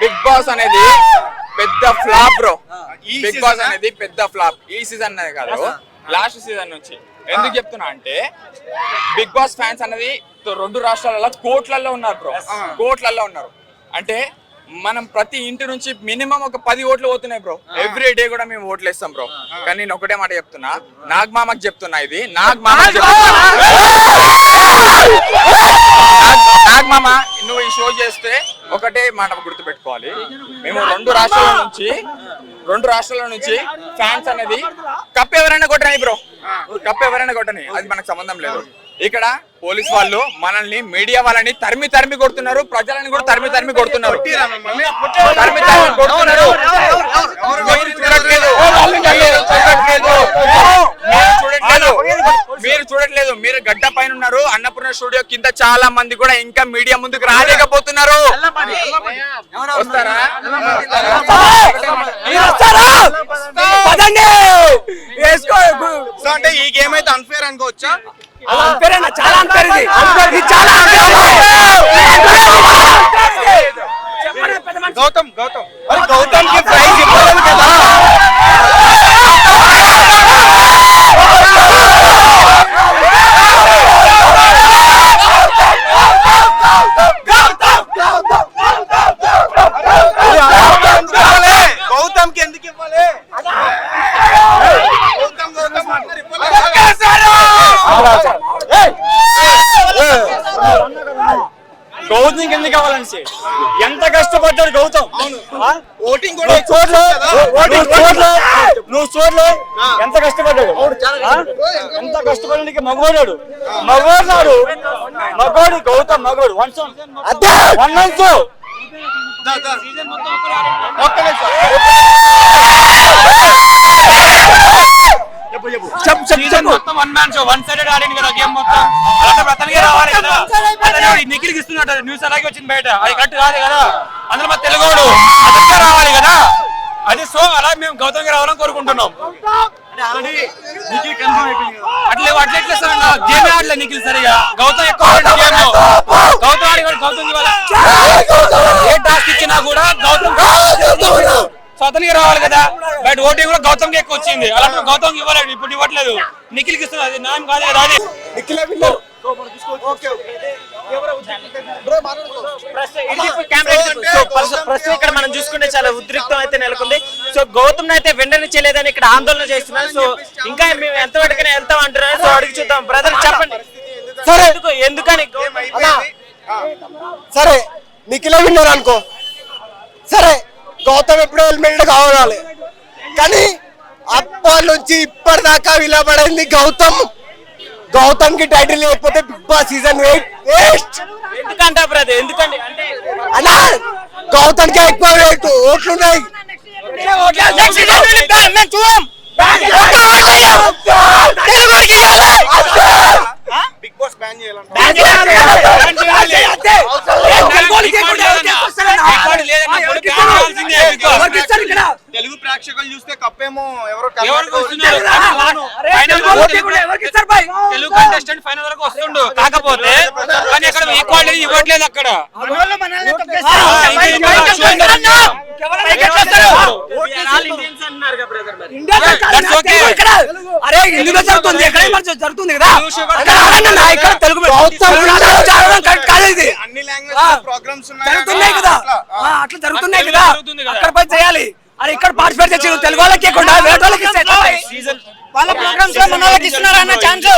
Big Boss అనేది పెద్ద flop bro ఈ బిగ్ బాస్? అనేది పెద్ద ఫ్లాప్ ఈ సీజన్ అనేది కాదు. లాస్ట్ సీజన్ నుంచి. ఎందుకు చెప్తున్నా అంటే బిగ్ బాస్ ఫ్యాన్స్ అనేది రెండు రాష్ట్రాలలో కోట్లలో ఉన్నారు బ్రో కోట్లలో ఉన్నారు. అంటే మనం ప్రతి ఇంటి నుంచి మినిమం ఒక పది ఓట్లు పోతున్నాయి బ్రో ఎవ్రీ డే కూడా మేము ఓట్లు వేస్తాం బ్రో కానీ నేను ఒకటే మాట చెప్తున్నా. నాగ్ మామకి చెప్తున్నా ఇది. నాగ్ చెప్తున్నా. నాగ్- మామ షో చేస్తే ఒకటే మాట గుర్తుపెట్టుకోవాలి. మేము రెండు రాష్ట్రాల నుంచి రెండు రాష్ట్రాల నుంచి ఫ్యాన్స్ అనేది కప్ ఎవరైనా కొట్టని బ్రో కప్ ఎవరైనా కొట్టని అది మనకు సంబంధం లేదు. ఇక్కడ పోలీస్ వాళ్ళు మనల్ని మీడియా వాళ్ళని తరిమి తరిమి కొడుతున్నారు ప్రజలని కూడా తరిమి తరిమి కొడుతున్నారు? తరిమి తరిమి కొడుతున్నారు. గడ్డ పైన ఉన్నారు. అన్నపూర్ణ స్టూడియో కింద చాలా మంది కూడా ఇంకా మీడియా ముందుకు రాలేకపోతున్నారు. వస్తారా? పదండి. వేసుకో సో అంటే ఈ గేమ్ అయితే అన్ఫేర్ అనుకోవచ్చా చాలా ఇది చాలా unfair. గౌతమ్ గౌతమ్ మరి గౌతమ్కి ప్రైజ్ ఇవ్వాలి కదా గౌతమ్కి ఎందుకు ఇవ్వాలి గౌతమ్ గౌతమ్ అంటారు గౌతమ్ ఎందుకు కావాలని ఎంత కష్టపడ్డాడు గౌతమ్? ఓటింగ్ కూడా నువ్వు చూడలే. ఎంత కష్టపడ్డాడు? ఎంత కష్టపడడానికి మగవాడు మగవాడు మగవాడు గౌతమ్ మగవాడు. One one month. ఒక్క నిమిషం. చెప్పు చెప్పు చెప్పు మొత్తం one man show one sided ఆడింది కదా గేమ్ మొత్తం. అలాంటి అతనికే రావాలి కదా. అతనే ఇస్తున్నట్టు న్యూస్ అలాగే వచ్చింది బయట. అది కరెక్ట్ కాదు కదా. అందులో మా తెలుగోడు. అతనికే రావాలి కదా. అది సో అలా మేము గౌతమ్కి రావాలని కోరుకుంటున్నాం. అట్లే అట్లా ఎట్లా సార్? అన్న గేమ్ ఆడలే నిఖిల్ సరిగా. గౌతమ్ ఎక్కువ గౌతమ్ ఆడి గౌతమ్ ఏ టాస్క్ ఇచ్చినా కూడా గౌతమ్ అతనికి రావాలి కదా. బయట ఓటింగ్ కూడా గౌతమ్కి ఎక్కువ వచ్చింది. అలాంటి గౌతమ్ ఇవ్వలేదు ఇప్పుడు ఇవ్వట్లేదు. నిఖిల్కి ఇస్తున్నారు అది నాయం కాదు కదా అది ప్రస్తుతం ప్రస్తుతం ఇక్కడ మనం చూసుకుంటే చాలా ఉద్రిక్తం అయితే నెలకొంది. సో గౌతమ్ అయితే వెంటనిచ్చలేదని ఇక్కడ ఆందోళన చేస్తున్నారు. సో ఇంకా మేము ఎంత వరకనే వెళ్తాం అంటున్నారు. సో అడిగి చూద్దాం. బ్రదర్ చెప్పండి. సరే. ఎందుకు ఎందుకని. సరే నిఖిల విన్నర్ అనుకో. సరే. గౌతమ్ ఎప్పుడో హెల్మెట్ కావాలి. కానీ అప్పటి నుంచి ఇప్పటిదాకా విలబడింది గౌతమ్. గౌతమ్కి టైటిల్ లేకపోతే బిగ్ బాస్ సీజన్ వేస్ట్ ఎందుకంటే బ్రదర్ ఎందుకండి అంటే అన్నా గౌతమ్కి ఎక్కువ రేట్ ఓట్లున్నాయి. బిగ్ బాస్ బ్యాన్ చేయాలంట. తెలుగు ప్రేక్షకులు చూస్తే కప్పేమో ఎవరో తెలుగు కంటెస్టెంట్ ఫైనల్ వరకు వస్తుండు కాకపోతే కానీ అక్కడ ఈక్వాలిటీ ఇవ్వట్లేదు అక్కడ. అరే ఇందులో జరుగుతుంది ఎక్కడ జరుగుతుంది కదా అక్కడ ఇక్కడ తెలుగు అన్ని లాంగ్వేజ్ జరుగుతున్నాయి కదా. ఆ, అట్లా జరుగుతున్నాయి కదా. అక్కడ పోయి చేయాలి. అది ఇక్కడ పార్టిసిపేట్ చేసి తెలుగు వాళ్ళకి ఇవ్వకుండా వేరే వాళ్ళకి ఇస్తే? వాళ్ళ ప్రోగ్రామ్స్లో మన వాళ్ళకి ఇస్తున్నారా అన్న ఛాన్స్?